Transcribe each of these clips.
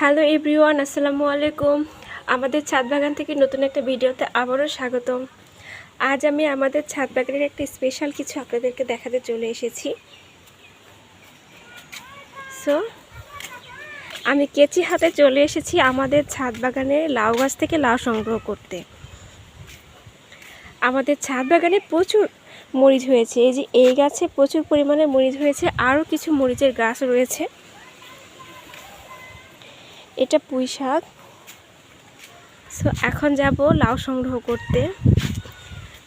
Hello everyone, আসসালামু আলাইকুম। আমাদের ছাদ বাগান থেকে নতুন একটা ভিডিওতে আবারও স্বাগতম। আজ আমি আমাদের ছাদ বাগানের একটা স্পেশাল কিছু আপনাদেরকে দেখাতে চলে এসেছি। সো আমি কেচি হাতে চলে এসেছি আমাদের ছাদ বাগানে লাউ গাছ থেকে লাউ সংগ্রহ করতে। আমাদের ছাদ বাগানে প্রচুর মরিচ হয়েছে। এই যে এই গাছে প্রচুর পরিমাণে মরিচ হয়েছে। আরও কিছু মরিচের গাছ রয়েছে। এটা পুঁই শাক। সো এখন যাব লাউ সংগ্রহ করতে।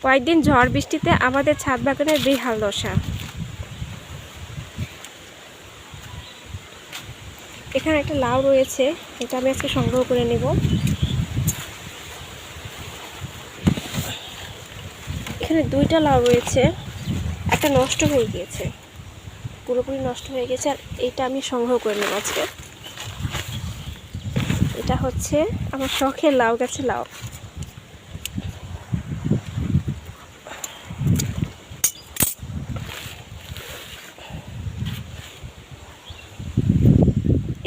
কয়েকদিন ঝড় বৃষ্টিতে আমাদের ছাদ বাগানের বেহাল দশা। এখানে একটা লাউ রয়েছে, এটা আমি আজকে সংগ্রহ করে নেব। এখানে দুইটা লাউ রয়েছে, একটা নষ্ট হয়ে গিয়েছে। পুরোপুরি নষ্ট হয়ে গেছে, আর এটা আমি সংগ্রহ করে নেব আজকে। হচ্ছে আমার শখের লাউ গাছে লাউ।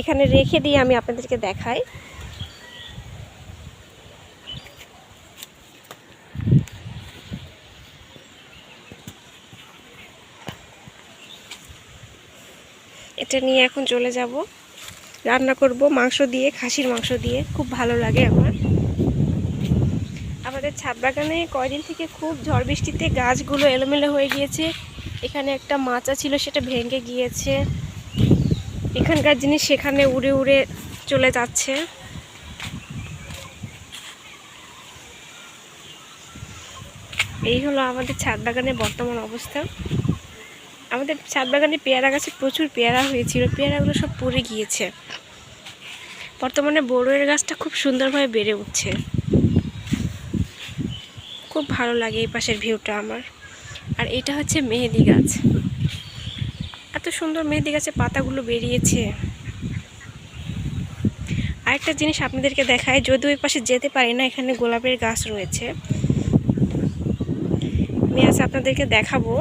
এখানে রেখে দিয়ে আমি আপনাদেরকে দেখাই। এটা নিয়ে এখন চলে যাব। রান্না করব মাংস দিয়ে, খাসির মাংস দিয়ে। খুব ভালো লাগে আমার। আমাদের ছাদ বাগানে কয়দিন থেকে খুব ঝড় বৃষ্টিতে গাছগুলো এলোমেলো হয়ে গিয়েছে। এখানে একটা মাচা ছিল, সেটা ভেঙে গিয়েছে। এখানকার জিনিস সেখানে উড়ে উড়ে চলে যাচ্ছে। এই হলো আমাদের ছাদ বাগানের বর্তমান অবস্থা। আমাদের ছাদ বাগানে পেয়ারা গাছে প্রচুর পেয়ারা হয়েছিল, পেয়ারাগুলো সব পড়ে গিয়েছে। বর্তমানে বড়ের গাছটা খুব সুন্দরভাবে বেড়ে উঠছে। খুব ভালো লাগে এই পাশের ভিউটা আমার। আর এটা হচ্ছে মেহেদি গাছ। এত সুন্দর মেহেদি গাছে পাতাগুলো বেরিয়েছে। আরেকটা জিনিস আপনাদেরকে দেখায় যদিও ওই পাশে যেতে পারি না, এখানে গোলাপের গাছ রয়েছে। আমি আজ আপনাদেরকে দেখাবো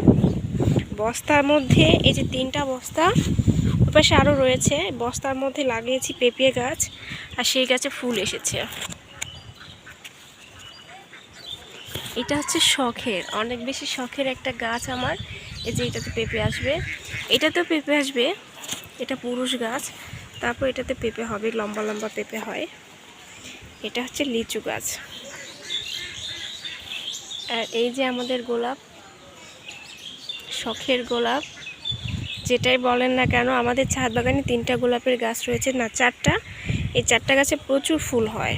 বস্তার মধ্যে, এই যে তিনটা বস্তা ওই পাশে আরও রয়েছে, বস্তার মধ্যে লাগিয়েছি পেঁপে গাছ, আর সেই গাছে ফুল এসেছে। এটা হচ্ছে শখের, অনেক বেশি শখের একটা গাছ আমার, এই যে এটাতে পেঁপে আসবে। এটাতেও পেঁপে আসবে, এটা পুরুষ গাছ, তারপর এটাতে পেঁপে হবে, লম্বা লম্বা পেঁপে হয়। এটা হচ্ছে লিচু গাছ। আর এই যে আমাদের গোলাপ শখের গোলাপ। যেটাই বলেন না কেন, আমাদের ছাদ বাগানে তিনটা গোলাপের গাছ রয়েছে। না, চারটা। এই চারটা গাছে প্রচুর ফুল হয়।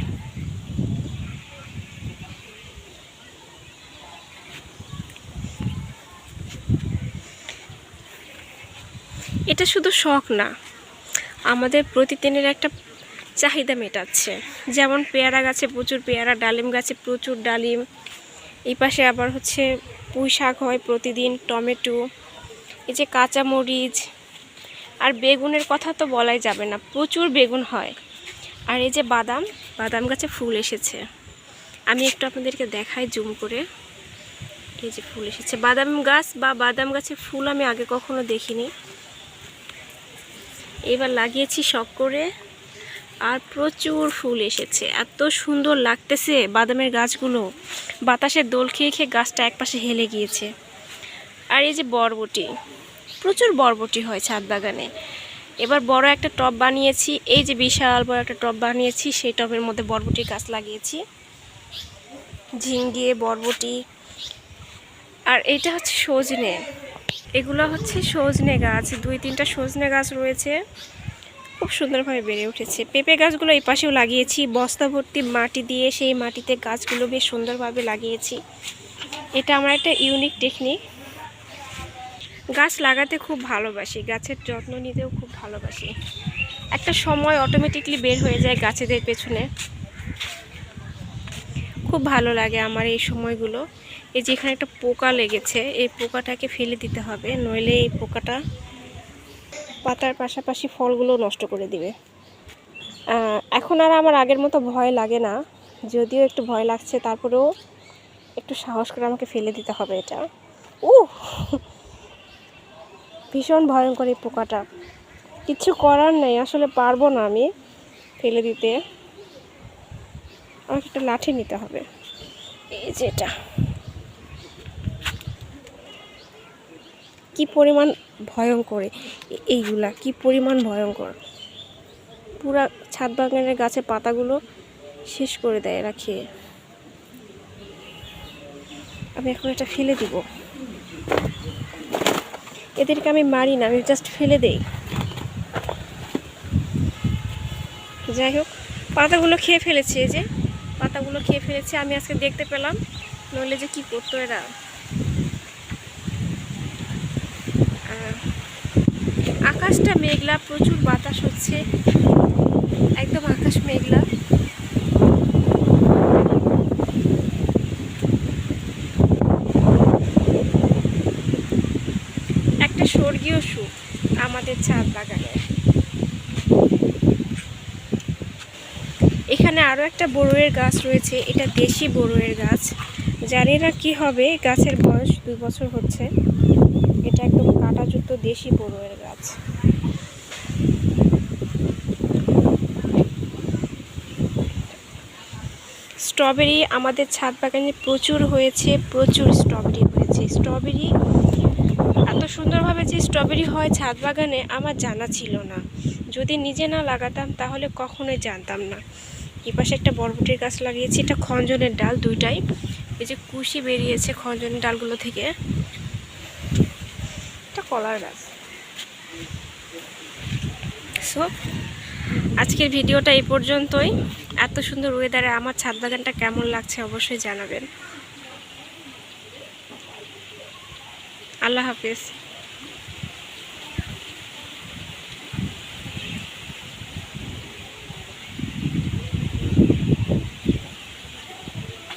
এটা শুধু শখ না, আমাদের প্রতিদিনের একটা চাহিদা মেটাচ্ছে। যেমন পেয়ারা গাছে প্রচুর পেয়ারা, ডালিম গাছে প্রচুর ডালিম। এই পাশে আবার হচ্ছে পুঁই শাক হয় প্রতিদিন, টমেটো, এই যে কাঁচা মরিচ আর বেগুনের কথা তো বলাই যাবে না, প্রচুর বেগুন হয়। আর এই যে বাদাম বাদাম গাছে ফুল এসেছে। আমি একটু আপনাদেরকে দেখাই জুম করে। এই যে ফুল এসেছে। বাদাম গাছ বা বাদাম গাছে ফুল আমি আগে কখনো দেখিনি। এবার লাগিয়েছি শখ করে। আর প্রচুর ফুল এসেছে। এত সুন্দর লাগতেছে বাদামের গাছগুলো। বাতাসের দোল খেয়ে খেয়ে গাছটা একপাশে হেলে গিয়েছে। আর এই যে বরবটি, প্রচুর বরবটি হয় ছাদ বাগানে। এবার বড় একটা টব বানিয়েছি, এই যে বিশাল বড় একটা টব বানিয়েছি, সেই টবের মধ্যে বরবটির গাছ লাগিয়েছি। ঝিঙ্গে, বরবটি, আর এটা হচ্ছে সজনে। এগুলো হচ্ছে সজনে গাছ, দুই তিনটা সজনে গাছ রয়েছে। খুব সুন্দরভাবে বেড়ে উঠেছে। পেঁপে গাছগুলো এই পাশেও লাগিয়েছি। বস্তা ভর্তি মাটি দিয়ে সেই মাটিতে গাছগুলো বেশ সুন্দরভাবে লাগিয়েছি। এটা আমার একটা ইউনিক টেকনিক গাছ লাগাতে খুব ভালোবাসি, গাছের যত্ন নিতেও খুব ভালোবাসি। একটা সময় অটোমেটিকলি বের হয়ে যায় গাছেদের পেছনে। খুব ভালো লাগে আমার এই সময়গুলো। এই যে এখানে একটা পোকা লেগেছে, এই পোকাটাকে ফেলে দিতে হবে, নইলে এই পোকাটা পাতার পাশাপাশি ফলগুলো নষ্ট করে দিবে। এখন আর আমার আগের মতো ভয় লাগে না। যদিও একটু ভয় লাগছে, তারপরেও একটু সাহস করে আমাকে ফেলে দিতে হবে এটা। ও ভীষণ ভয়ঙ্কর এই পোকাটা। কিচ্ছু করার নেই, আসলে পারব না আমি ফেলে দিতে। আমাকে একটা লাঠি নিতে হবে। এই যে কি পরিমাণ ভয়ঙ্কর এইগুলা, কি পরিমাণ ভয়ঙ্কর। পুরা ছাদ বাগানের গাছের পাতাগুলো শেষ করে দেয় এরা খেয়ে। আমি এখন এটা ফেলে দিব। এদেরকে আমি মারি না, আমি জাস্ট ফেলে দেই। যাই হোক, পাতাগুলো খেয়ে ফেলেছে যে, পাতাগুলো খেয়ে ফেলেছে, আমি আজকে দেখতে পেলাম। নইলে যে কি করতো এরা। আকাশটা মেঘলা, প্রচুর বাতাস হচ্ছে। একদম আকাশ মেঘলা। একটা স্বর্গীয় সুখ আমাদের ছাদ বাগানে। এখানে আরও একটা বড়ুয়ের গাছ রয়েছে, এটা দেশি বড়ুয়ের গাছ। জানি না কি হবে, গাছের বয়স দুই বছর হচ্ছে। এটা একদম কাঁটাযুক্ত দেশি বড়ুয়ের গাছ। স্ট্রবেরি আমাদের ছাদ বাগানে প্রচুর হয়েছে, প্রচুর স্ট্রবেরি হয়েছে। স্ট্রবেরি, এত সুন্দরভাবে যে স্ট্রবেরি হয় ছাদ বাগানে আমার জানা ছিল না। যদি নিজে না লাগাতাম তাহলে কখনোই জানতাম না। এই পাশে একটা বরবটির গাছ লাগিয়েছি, এটা খঞ্জনের ডাল দুইটাই। এই যে কুশি বেরিয়েছে খঞ্জনের ডালগুলো থেকে। কলার গাছ। সো আজকের ভিডিওটা এই পর্যন্তই। এত সুন্দর ওয়েদারে আমার ছাদ বাগানটা কেমন লাগছে অবশ্যই জানাবেন। আল্লাহ হাফিজ।